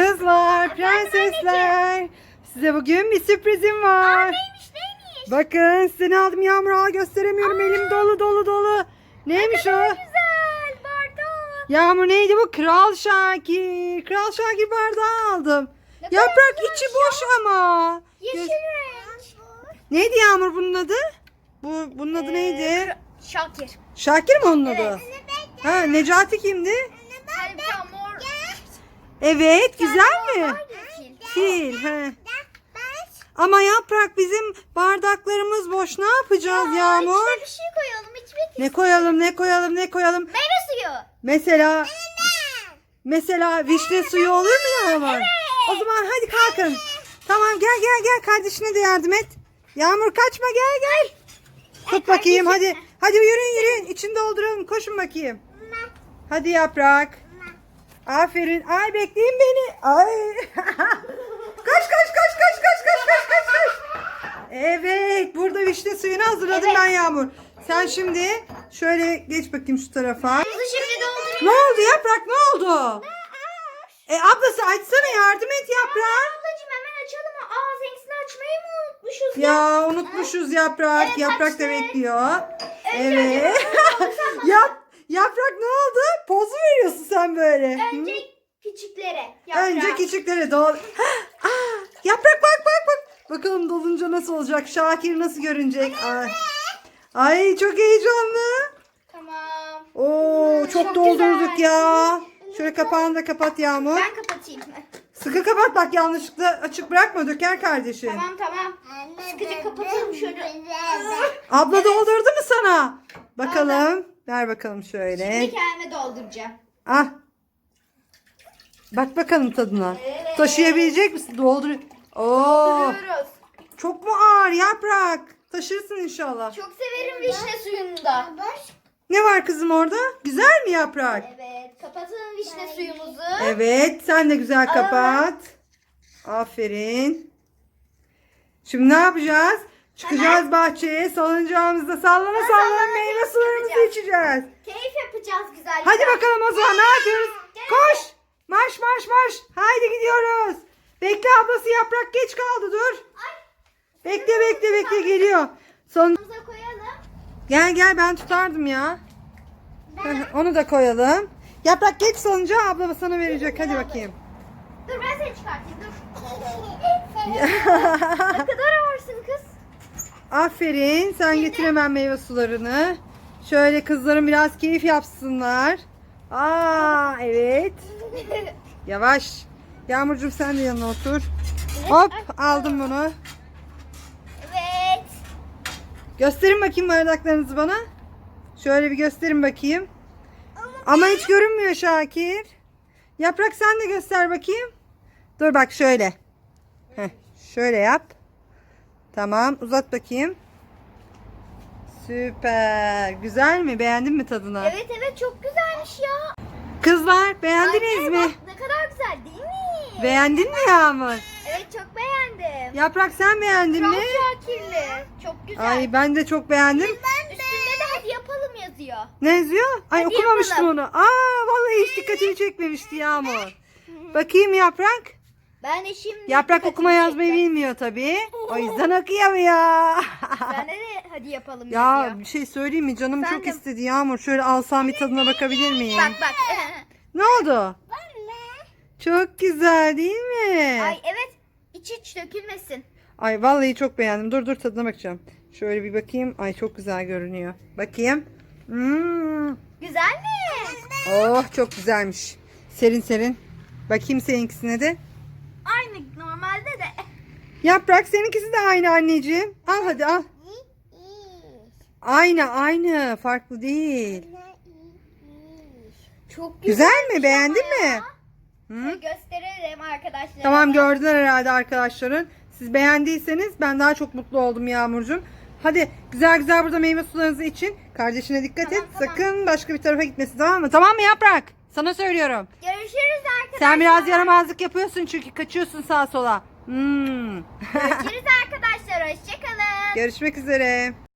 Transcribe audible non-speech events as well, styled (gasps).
Kızlar, prensesler. Size bugün bir sürprizim var. Neymiş neymiş? Bakın size ne aldım Yağmur Ağa gösteremiyorum. Elim dolu dolu dolu. Neymiş o? Güzel bardak. Yağmur neydi bu? Kral Şakir. Kral Şakir bardağı aldım. Ne Yaprak içi boş ama. Yeşil Göz- renk. Neydi Yağmur bunun adı? Bu bunun adı Ee, neydi? Şakir. Şakir mi onun adı? Evet. Ha Necati kimdi? Evet, güzel mi? Fil. Fil. He. Ama yaprak bizim bardaklarımız boş. Ne yapacağız Yağmur? İçine bir şey koyalım. İçmek Ne koyalım, ne koyalım, ne koyalım? Meyve suyu. Mesela mesela vişne suyu olur mu Yağmur? O zaman hadi kalkın. Tamam gel gel gel kardeşine de yardım et. Yağmur kaçma gel gel. Tut bakayım hadi. Hadi yürüyün yürüyün. İçini dolduralım. Koşun bakayım. Hadi yaprak. Aferin. Ay bekleyin beni. Ay. (laughs) kaç kaç kaç kaç kaç kaç kaç kaç kaç. Evet, burada vişne suyunu hazırladım Evet. ben Yağmur. Sen şimdi şöyle geç bakayım şu tarafa. Şimdi. Ne oldu yaprak ne oldu? E ablası açsana yardım et yaprak. Ablacığım hemen açalım. Aa seninkisini açmayı mı unutmuşuz ya? Ya unutmuşuz yaprak. Evet, yaprak da bekliyor. Evet. acaba- (laughs) Yap, yaprak ne oldu? Poz mu veriyorsun sen böyle? Hı? Önce küçüklere. Yaprağı. Önce küçüklere doğru. (gasps) Aa, yaprak bak bak bak. Bakalım dolunca nasıl olacak? Şakir nasıl görünecek? Ay, Ay çok heyecanlı. Tamam. Oo çok, çok doldurduk güzel. ya. Şöyle kapağını da kapat Yağmur. Ben kapatayım. Sıkı kapat bak yanlışlıkla açık bırakma döker kardeşim. Tamam tamam. Sıkıcı kapatalım şöyle. Abla doldurdu mu sana? Bakalım. Ver bakalım şöyle. Şimdi kendime dolduracağım. Ah. Bak bakalım tadına. Evet. Taşıyabilecek misin? Doldur. Oo. Duruyoruz. Çok mu ağır yaprak? Taşırsın inşallah. Çok severim vişne suyunu da. Ne var kızım orada? Güzel mi yaprak? Evet. Kapatalım vişne suyumuzu. Evet, sen de güzel kapat. Aferin. Şimdi ne yapacağız? Çıkacağız bahçeye, salıncağımızda sallana sallana sallana meyve sularımızı içeceğiz. Keyif yapacağız güzel Hadi bakalım o zaman ne yapıyoruz? Koş! Marş marş marş. Haydi gidiyoruz. Bekle ablası yaprak geç kaldı dur. Bekle bekle bekle geliyor. Son gel gel ben tutardım ya. Heh, Onu da koyalım. Yaprak geç salınca abla sana verecek. Hadi bakayım. Dur ben seni çıkartayım dur. (laughs) ne kadar ağırsın kız. Aferin. Sen getir hemen meyve sularını. Şöyle kızların biraz keyif yapsınlar. Aa evet. (laughs) Yavaş. Yağmurcuğum sen de yanına otur. Hop aldım bunu. evet. Gösterin bakayım bardaklarınızı bana. Şöyle bir gösterin bakayım. Ama hiç görünmüyor Şakir. Yaprak sen de göster bakayım. Dur bak şöyle. Heh, şöyle yap. Tamam uzat bakayım. Süper. Güzel mi? Beğendin mi tadını? Evet evet çok güzelmiş ya. Kızlar beğendiniz Anne, mi? bak ne kadar güzel değil mi? Beğendin mi Yağmur? evet çok beğendim. Yaprak sen beğendin Kral mi? Şakirli. Çok güzel. Ay ben de çok beğendim. Üstünde de hadi yapalım yazıyor. Ne yazıyor? Ay Hadi okumamıştım yapalım. onu. Aa vallahi hiç dikkatimi çekmemişti Yağmur. (laughs) Bakayım Yaprak. Ben de şimdi Yaprak okuma yazmayı bilmiyor tabii. O (laughs) yüzden okuyamıyor. Sen de hadi yapalım ya yazıyor. bir şey söyleyeyim mi? Canım Sen çok de- istedi Yağmur. Şöyle alsam bir tadına bakabilir miyim? Bak bak. (laughs) Ne oldu? Çok güzel değil mi? Ay evet. İç iç dökülmesin. Ay vallahi çok beğendim. Dur dur tadına bakacağım. Şöyle bir bakayım. Ay çok güzel görünüyor. Bakayım. Hmm. Güzel mi? Oh çok güzelmiş. Serin serin. Bakayım seninkisine de. Yaprak seninkisi de aynı anneciğim. Al hadi al. Aynı aynı. Farklı değil. Çok Güzel mi? Beğendin mi? Hı? Gösterelim arkadaşlar. Tamam gördüler herhalde arkadaşların. Siz beğendiyseniz ben daha çok mutlu oldum Yağmurcuğum. Hadi güzel güzel burada meyve sularınızı için. Kardeşine dikkat Tamam, et. tamam. Sakın başka bir tarafa gitmesin tamam mı? Tamam mı Yaprak? Sana söylüyorum. Görüşürüz arkadaşlar. Sen biraz yaramazlık yapıyorsun çünkü kaçıyorsun sağa sola. Hmm. Görüşürüz arkadaşlar. Hoşçakalın. Görüşmek üzere.